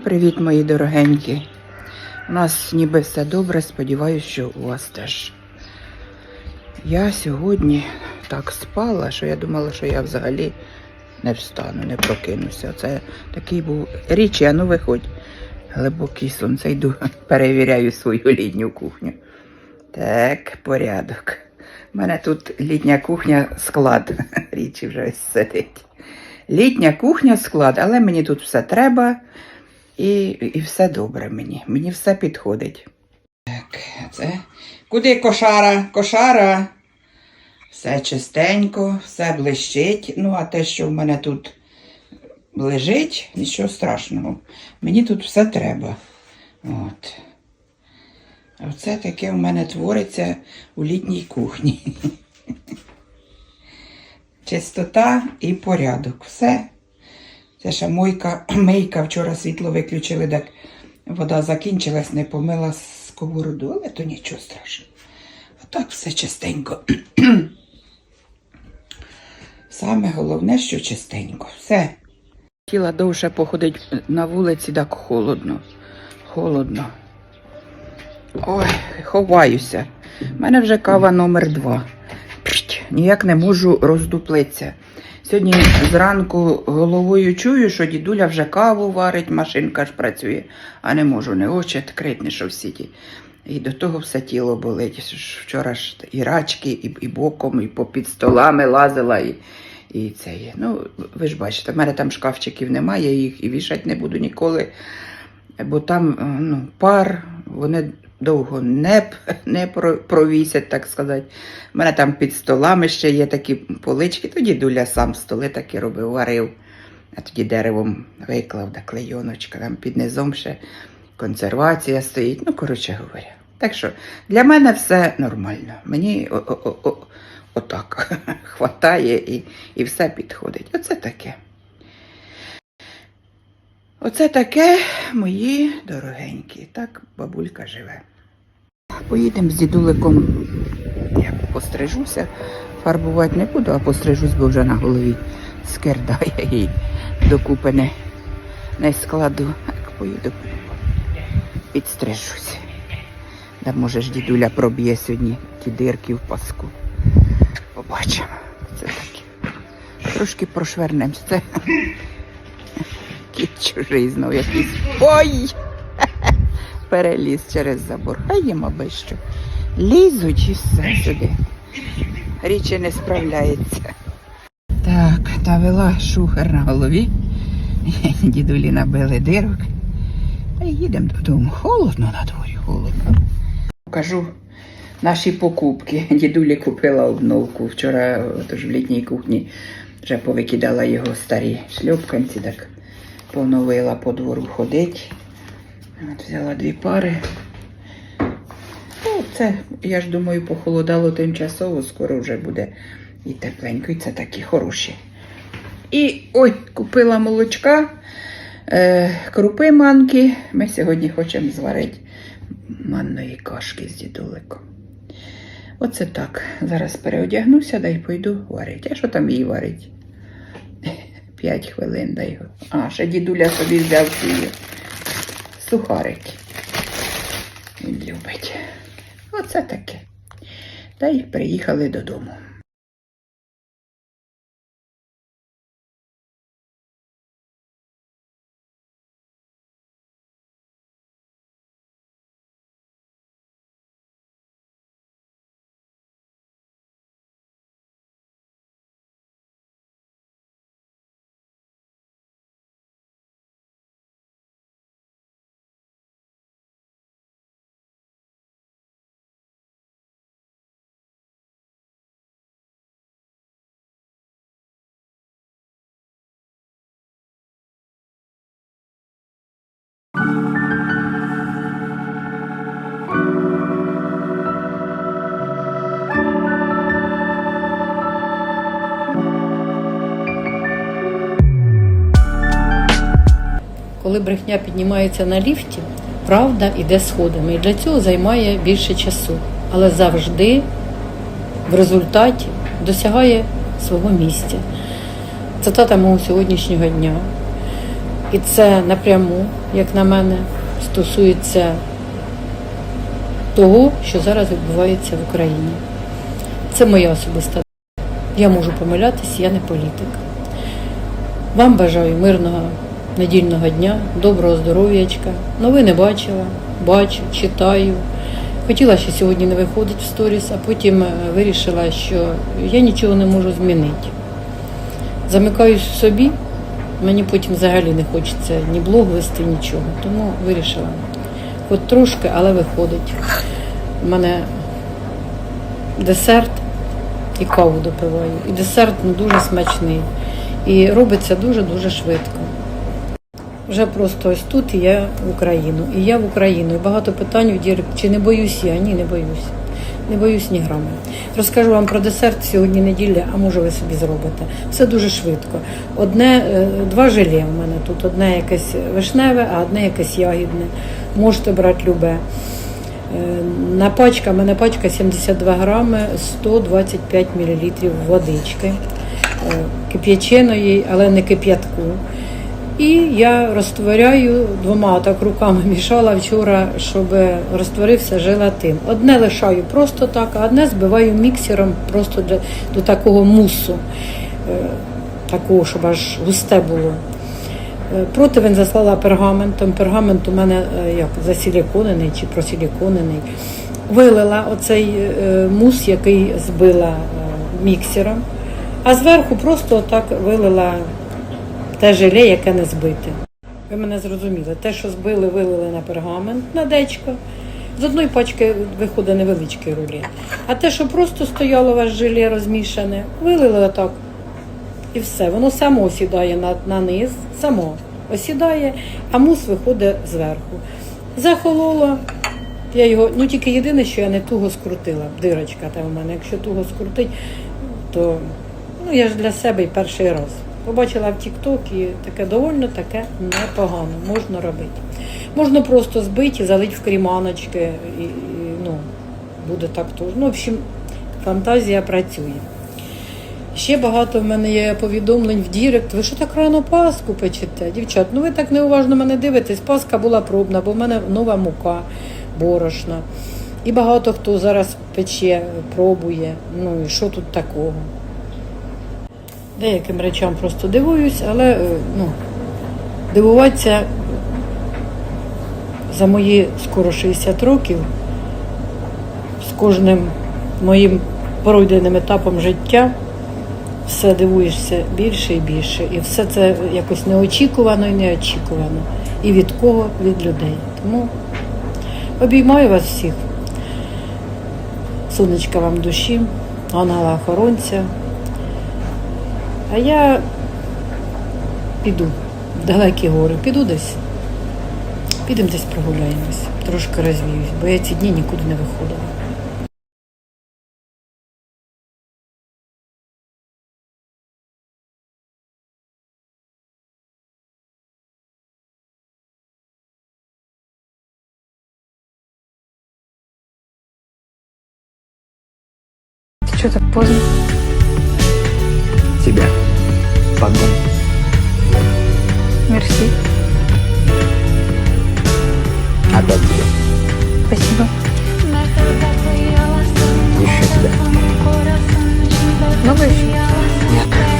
Привіт, мої дорогенькі. У нас ніби все добре, сподіваюся, що у вас теж. Я сьогодні так спала, що я думала, що я взагалі не встану, не прокинуся. Це такий був річ, а ну виходь. Глибокий сон. Це йду, перевіряю свою літню кухню. Так, порядок. У мене тут літня кухня склад. Річі вже ось сидить. Літня кухня склад, але мені тут все треба. І, і все добре мені. Мені все підходить. Так, це. Куди кошара? Кошара. Все чистенько, все блищить. Ну, а те, що в мене тут лежить, нічого страшного. Мені тут все треба. От. Оце таке в мене твориться у літній кухні. Чистота і порядок. Все. Це ще мойка, мийка, вчора світло виключили, так вода закінчилась, не помила сковороду, але то нічого страшного. А так все чистенько. Саме головне, що чистенько. Все. Хотіла довше походити на вулиці, так холодно. Холодно. Ой, ховаюся. У мене вже кава номер два. Ніяк не можу роздуплитися. Сьогодні зранку головою чую, що дідуля вже каву варить, машинка ж працює, а не можу не очі відкрити, не що в сіті. І до того все тіло болить. Вчора ж і рачки, і, і боком, і попід столами лазила, і, і це є. Ну, ви ж бачите, в мене там шкафчиків немає, я їх і вішати не буду ніколи, бо там е, ну, пар, вони довго не, не провісять, так сказати. У мене там під столами ще є такі полички, тоді дуля сам столи такі робив, варив. А тоді деревом виклав, да клейоночка, там під низом ще консервація стоїть. Ну, коротше говоря. Так що для мене все нормально. Мені отак хватає і, і все підходить. Оце таке. Оце таке, мої дорогенькі. Так бабулька живе. Поїдемо з дідуликом, я пострижуся, фарбувати не буду, а пострижусь, бо вже на голові скердає і докупи не, не складу. Так поїду, підстрижусь. Да може ж дідуля проб'є сьогодні ті дирки в паску. Побачимо. Це таке. Трошки прошвернемося. чужий знов якийсь. Ой! переліз через забор. Хай їм аби що. Лізуть і все сюди. Річі не справляється. Так, навела шухер на голові. Дідулі набили дирок. Та їдемо додому. Холодно на дворі, холодно. Покажу наші покупки. Дідулі купила обновку. Вчора тож в літній кухні вже повикидала його старі шльопканці, так поновила по двору ходить. От взяла дві пари. Ну, це, я ж думаю, похолодало тимчасово, скоро вже буде і тепленько, і це такі хороші. І ой, купила молочка, е, крупи манки. Ми сьогодні хочемо зварити манної кашки з дідуликом. Оце так. Зараз переодягнуся да й пойду варити. А що там її варить? П'ять хвилин дай. А, ще дідуля собі взяв свої сухарики. Він любить. Оце таке. Та й приїхали додому. Коли брехня піднімається на ліфті, правда йде сходами. І для цього займає більше часу. Але завжди в результаті досягає свого місця. Цитата мого сьогоднішнього дня. І це напряму, як на мене, стосується того, що зараз відбувається в Україні. Це моя особиста. Я можу помилятися, я не політик. Вам бажаю мирного недільного дня, доброго здоров'ячка. Новини бачила, бачу, читаю. Хотіла ще сьогодні не виходити в сторіс, а потім е, вирішила, що я нічого не можу змінити. Замикаюсь собі, мені потім взагалі не хочеться ні блог вести, нічого. Тому вирішила. От трошки, але виходить. У мене десерт і каву допиваю. І десерт ну, дуже смачний. І робиться дуже-дуже швидко. Вже просто ось тут і я в Україну. І я в Україну. І багато питань в Дірек, чи не боюсь я? Ні, не боюсь. Не боюсь ні грами. Розкажу вам про десерт сьогодні неділя, а може ви собі зробите. Все дуже швидко. Одне, е, два желе в мене тут. Одне якесь вишневе, а одне якесь ягідне. Можете брати любе. Е, На пачка, в мене пачка 72 грами, 125 мл водички е, кип'яченої, але не кип'ятку. І я розтворяю двома так руками мішала вчора, щоб розтворився желатин. Одне лишаю просто так, а одне збиваю міксером просто для, до такого мусу, е, такого, щоб аж густе було. Е, Противень заслала пергаментом. Пергамент у мене е, як засиліконений чи просиліконений. Вилила оцей мус, який збила міксером, а зверху просто отак вилила те желе, яке не збите. Ви мене зрозуміли. Те, що збили, вилили на пергамент, на дечко. З одної пачки виходить невеличкий рулет. А те, що просто стояло у вас желе розмішане, вилили отак. І все. Воно само осідає на, на низ, само осідає, а мус виходить зверху. Захололо. Я його, ну тільки єдине, що я не туго скрутила. Дирочка там у мене. Якщо туго скрутить, то ну я ж для себе і перший раз. Побачила в TikTok і таке довольно таке непогано. Можна робити. Можна просто збити, і залити в кріманочки, і, і, ну, буде так теж. Ну, в общем, фантазія працює. Ще багато в мене є повідомлень в Дірект. Ви що так рано паску печете? Дівчат, ну ви так неуважно мене дивитесь. Паска була пробна, бо в мене нова мука борошна. І багато хто зараз пече, пробує. Ну і що тут такого? Деяким речам просто дивуюсь, але е, ну, дивуватися за мої скоро 60 років з кожним моїм пройденим етапом життя все дивуєшся більше і більше. І все це якось неочікувано і неочікувано. І від кого? Від людей. Тому обіймаю вас всіх. Сонечка вам душі, ангела охоронця. А я піду в далекі гори, піду десь. Підемо десь прогуляємось, трошки розвіюсь, бо я ці дні нікуди не виходила. Что так поздно? Тебя. Подгон. Мерси. Опять тебе. Спасибо. Еще тебя. Много еще?